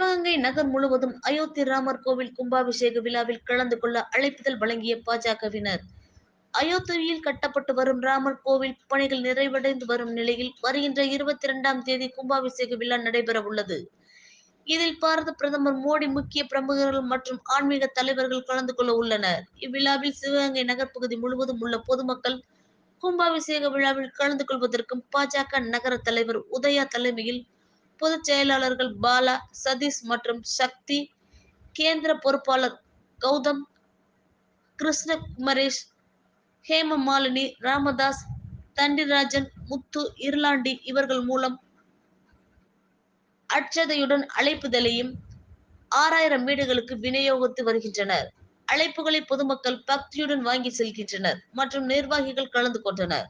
சிவகங்கை நகர் முழுவதும் அயோத்தி ராமர் கோவில் கும்பாபிஷேக விழாவில் கலந்து கொள்ள அழைப்புதல் வழங்கிய பாஜகவினர். அயோத்தியில் கட்டப்பட்டு வரும் ராமர் கோவில் பணிகள் நிறைவடைந்து வரும் நிலையில் வருகின்ற இருபத்தி இரண்டாம் தேதி கும்பாபிஷேக விழா நடைபெற உள்ளது இதில் பாரத பிரதமர் மோடி முக்கிய பிரமுகர்கள் மற்றும் ஆன்மீக தலைவர்கள் கலந்து கொள்ள உள்ளனர். இவ்விழாவில் சிவகங்கை நகர் பகுதி முழுவதும் உள்ள பொதுமக்கள் கும்பாபிஷேக விழாவில் கலந்து கொள்வதற்கும் பாஜக நகர தலைவர் உதயா தலைமையில் பொதுச் செயலாளர்கள் பாலா சதீஷ் மற்றும் சக்தி கேந்திர பொறுப்பாளர் கௌதம் கிருஷ்ணகுமரேஷ் ஹேம ஹேமமாலினி ராமதாஸ் தண்டிராஜன் முத்து இருளாண்டி இவர்கள் மூலம் அட்சதையுடன் அழைப்புதலையும் ஆறாயிரம் வீடுகளுக்கு விநியோகித்து வருகின்றனர். அழைப்புகளை பொதுமக்கள் பக்தியுடன் வாங்கி செல்கின்றனர் மற்றும் நிர்வாகிகள் கலந்து கொண்டனர்.